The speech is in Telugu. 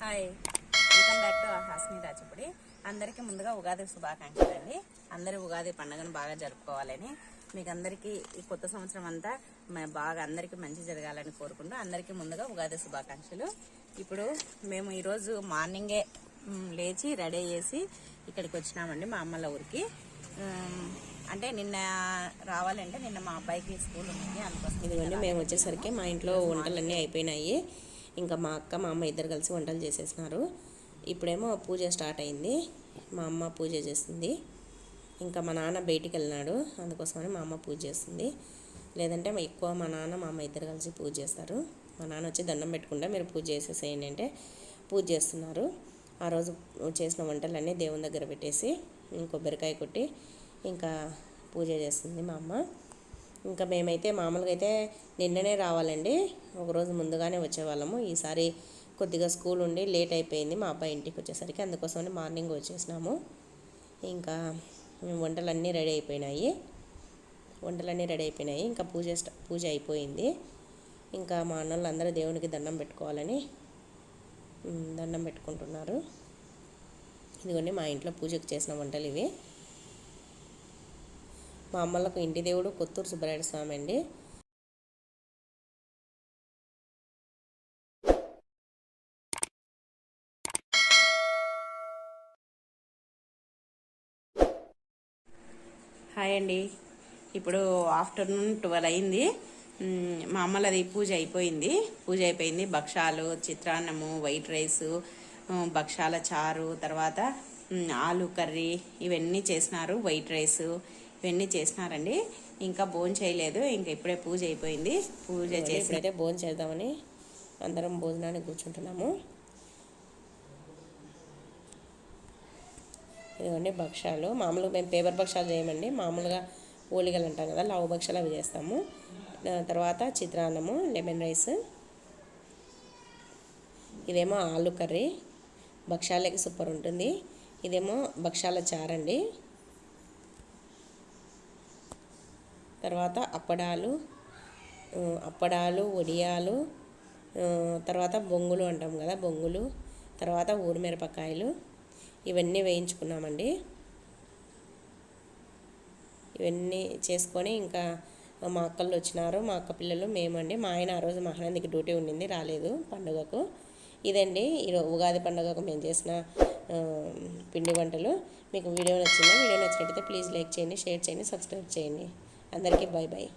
Hi welcome back to Hasni Rajapudi అందరికీ ముందుగా ఉగాది శుభాకాంక్షలు అండి. అందరూ ఉగాది పండుగను బాగా జరుపుకోవాలని మీకు అందరికీ ఈ కొత్త సంవత్సరం అంతా బాగా అందరికీ మంచి జరగాలని కోరుకుంటూ అందరికీ ముందుగా ఉగాది శుభాకాంక్షలు. ఇప్పుడు మేము ఈరోజు మార్నింగే లేచి రెడీ చేసి ఇక్కడికి వచ్చినామండి మా అమ్మల ఊరికి. అంటే నిన్న రావాలంటే నిన్న మా అబ్బాయికి స్కూల్ ఉంది అందుకోసం ఇదిగోండి మేము వచ్చేసరికి మా ఇంట్లో వంటలన్నీ అయిపోయినాయి. ఇంకా మా అక్క మా అమ్మ ఇద్దరు కలిసి వంటలు చేసేసినారు. ఇప్పుడేమో పూజ స్టార్ట్ అయింది. మా అమ్మ పూజ చేస్తుంది. ఇంకా మా నాన్న బయటికి వెళ్ళినాడు. అందుకోసమని మా అమ్మ పూజ చేస్తుంది. లేదంటే ఎక్కువ మా నాన్న మా అమ్మ ఇద్దరు కలిసి పూజ చేస్తారు. మా నాన్న వచ్చి దండం పెట్టుకుంటే మీరు పూజ చేసేసేయండి అంటే పూజ చేస్తున్నారు. ఆ రోజు చేసిన వంటలన్నీ దేవుని దగ్గర పెట్టేసి కొబ్బరికాయ కొట్టి ఇంకా పూజ చేస్తుంది మా అమ్మ. ఇంకా మేమైతే మామూలుగా అయితే నిన్ననే రావాలండి. ఒకరోజు ముందుగానే వచ్చేవాళ్ళము. ఈసారి కొద్దిగా స్కూల్ ఉండి లేట్ అయిపోయింది. మా అబ్బాయి ఇంటికి వచ్చేసరికి అందుకోసమని మార్నింగ్ వచ్చేసినాము. ఇంకా వంటలన్నీ రెడీ అయిపోయినాయి. వంటలన్నీ రెడీ అయిపోయినాయి. ఇంకా పూజ పూజ అయిపోయింది. ఇంకా మా అన్నలు అందరూ దేవునికి దండం పెట్టుకోవాలని దండం పెట్టుకుంటున్నారు. ఇదిగోండి మా ఇంట్లో పూజకు చేసిన వంటలు ఇవి. మా అమ్మలకు ఇంటి దేవుడు కొత్తూరు సుబ్బరాయుడు స్వామి అండి. హాయ్ అండి. ఇప్పుడు ఆఫ్టర్నూన్ ట్వెల్వ్ అయింది. మా అమ్మలది పూజ అయిపోయింది. పూజ అయిపోయింది. భక్షాలు చిత్రాన్నము వైట్ రైస్ భక్షాల చారు తర్వాత ఆలు కర్రీ ఇవన్నీ చేసినారు. వైట్ రైస్ ఇవన్నీ చేసినారండి. ఇంకా భోజనం చేయలేదు. ఇంకా ఇప్పుడే పూజ అయిపోయింది. పూజ చేసి ఇప్పుడైతే భోజనం చేద్దామని అందరం భోజనానికి కూర్చుంటున్నాము. ఇదిగోండి భక్షాలు మామూలుగా మేము పేపర్ భక్షాలు చేయమండి. మామూలుగా ఓలిగలు అంటాం కదా లావు భక్షాలు అవి చేస్తాము. తర్వాత చిత్రాన్నము లెమన్ రైస్. ఇదేమో ఆలు కర్రీ. భక్షాలకి సూపర్ ఉంటుంది. ఇదేమో భక్షాల చారండి. తర్వాత అప్పడాలు అప్పడాలు వడియాలు తర్వాత బొంగులు అంటాం కదా బొంగులు తర్వాత ఊరిమిరపకాయలు ఇవన్నీ వేయించుకున్నామండి. ఇవన్నీ చేసుకొని ఇంకా మా అక్కలు వచ్చినారు మా అక్క పిల్లలు మేమండి. మా ఆయన ఆ రోజు మహానందికి డ్యూటీ ఉండింది రాలేదు పండుగకు. ఇదండి ఈరోజు ఉగాది పండుగకు మేము చేసిన పిండి వంటలు. మీకు వీడియో నచ్చిందా? వీడియో నచ్చినట్టయితే ప్లీజ్ లైక్ చేయండి షేర్ చేయండి సబ్స్క్రైబ్ చేయండి. అందరికీ బాయ్ బాయ్